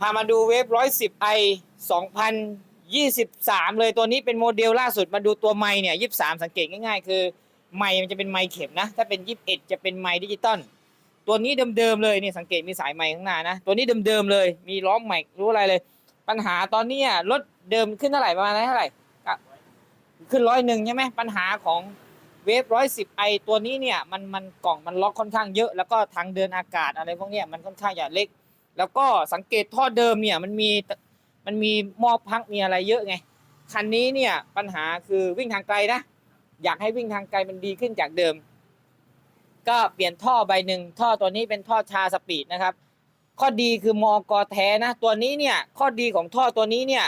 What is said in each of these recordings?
พามาดูเวฟร้อยสิบไอสองพันยี่สิบสามเลยตัวนี้เป็นโมเดลล่าสุดมาดูตัวไม้เนี่ยยี่สามสังเกตง่ายๆ คือไม้มันจะเป็นไม้เข็มนะ ถ้าเป็นยี่สิบเอ็ดจะเป็นไม้ดิจิตอลตัวนี้เดิมๆเลยนี่สังเกตมีสายไม้ข้างหน้านะ ตัวนี้เดิมๆเลย มีล้อมใหม่รู้อะไรเลย ปัญหาตอนนี้รถเดิมขึ้นเท่าไหร่ประมาณเท่าไหร่ขึ้นร้อยหนึ่งใช่ไหมปัญหาของเวฟร้อยสิบไอตัวนี้เนี่ยมันมันกล่องมันล็อกค่อนข้างเยอะแล้วก็ทางเดินอากาศอะไรพวกนี้มันค่อนข้างจะเล็ก แล้วก็สังเกตท่อเดิมเนี่ยมันมีมันมีหม้อพักมีอะไรเยอะไง คันนี้เนี่ยปัญหาคือวิ่งทางไกลนะ อยากให้วิ่งทางไกลมันดีขึ้นจากเดิม ก็เปลี่ยนท่อใบหนึ่งท่อตัวนี้เป็นท่อชาสปีดนะครับ ข้อดีคือมอกแท้นะ ตัวนี้เนี่ยข้อดีของท่อตัวนี้เนี่ย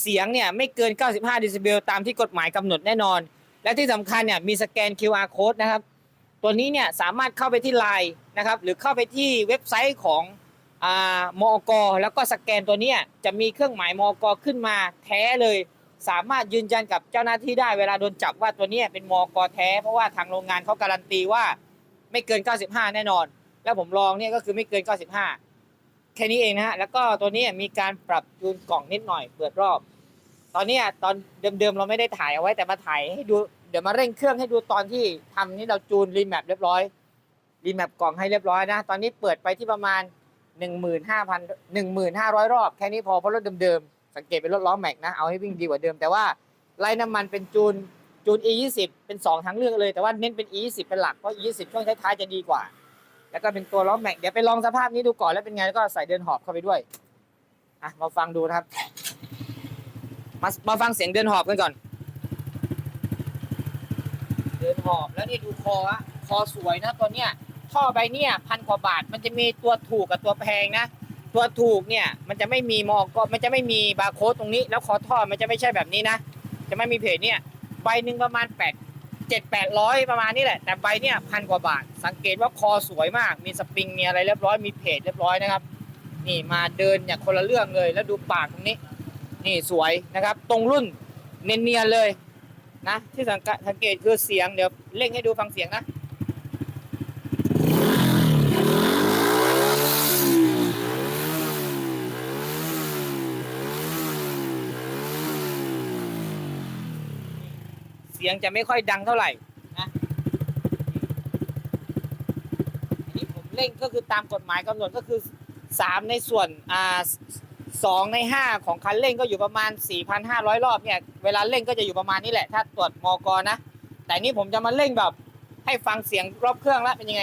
เสียงเนี่ยไม่เกิน 95 ดิซิเบลตามที่กฎหมายกำหนดแน่นอน และที่สำคัญเนี่ยมีสแกน QR code นะครับ ตัวนี้เนี่ยสามารถเข้าไปที่ไลน์นะครับ หรือเข้าไปที่เว็บไซต์ของ มอกแล้วก็สแกนตัวเนี้ยจะมีเครื่องหมายมอกขึ้นมาแท้เลย สามารถยืนยันกับเจ้าหน้าที่ได้เวลาโดนจับว่าตัวเนี้ยเป็นมอกแท้ เพราะว่าทางโรงงานเขาการันตีว่าไม่เกิน 95 แน่นอน แล้วผมลองเนี่ยก็คือไม่เกิน 95 แค่นี้เองนะฮะแล้วก็ตัวนี้มีการปรับจูนกล่องนิดหน่อยเปิดรอบ ตอนนี้ตอนเดิมๆเราไม่ได้ถ่ายเอาไว้แต่มาถ่ายให้ดูเดี๋ยวมาเร่งเครื่องให้ดูตอนที่ทำนี่เราจูนรีแมปเรียบร้อยรีแมปกล่องให้เรียบร้อยนะ ตอนนี้เปิดไปที่ประมาณ หนึ่งหมื่นห้าพันหนึ่งหมื่นห้าร้อยรอบ แค่นี้พอเพราะรถเดิมๆ สังเกตเป็นรถล้อแม็กนะ เอาให้วิ่งดีกว่าเดิม แต่ว่าไล่น้ำมันเป็นจูนจูน e 2 0 เป็น2ทั้งเรื่องเลย แต่ว่าเน้นเป็น e 2 0 เป็นหลัก เพราะ e 2 0 ช่วงท้ายๆจะดีกว่า แล้วก็เป็นตัวล้อแม็ก เดี๋ยวไปลองสภาพนี้ดูก่อนแล้วเป็นไงแล้วก็ใส่เดินหอบเข้าไปด้วย อะ มาฟังดูนะครับ มามาฟังเสียงเดินหอบกันก่อน เดินหอบแล้วนี่ดูคออะคอสวยนะตัวเนี้ย ท่อใบเนี่ยพันกว่าบาท มันจะมีตัวถูกกับตัวแพงนะ ตัวถูกเนี่ยมันจะไม่มีมอกมันจะไม่มีบาร์โค้ดตรงนี้ แล้วคอท่อมันจะไม่ใช่แบบนี้นะ จะไม่มีเพจเนี่ยใบหนึ่งประมาณ8 7 8 0 0 ประมาณนี้แหละ แต่ใบเนี่ยพันกว่าบาท สังเกตว่าคอสวยมาก มีสปริง มีอะไรเรียบร้อย มีเพจเรียบร้อยนะครับ นี่มาเดินอย่างคนละเรื่องเลย แล้วดูปากตรงนี้ นี่สวยนะครับ ตรงรุ่นเนียนๆเลยนะ ที่สังเกตสังเกตคือเสียง เดี๋ยวเร่งให้ดูฟังเสียงนะ เสียงจะไม่ค่อยดังเท่าไหร่นะอันนี้ผมเร่งก็คือตามกฎหมายกำหนดก็คือ3ในส่วนอ่าสองในห้าของคันเร่งก็อยู่ประมาณ 4,500 รอบเนี่ย เวลาเร่งก็จะอยู่ประมาณนี้แหละ ถ้าตรวจมอกนะ แต่นี่ผมจะมาเร่งแบบให้ฟังเสียงรอบเครื่องแล้วเป็นยังไง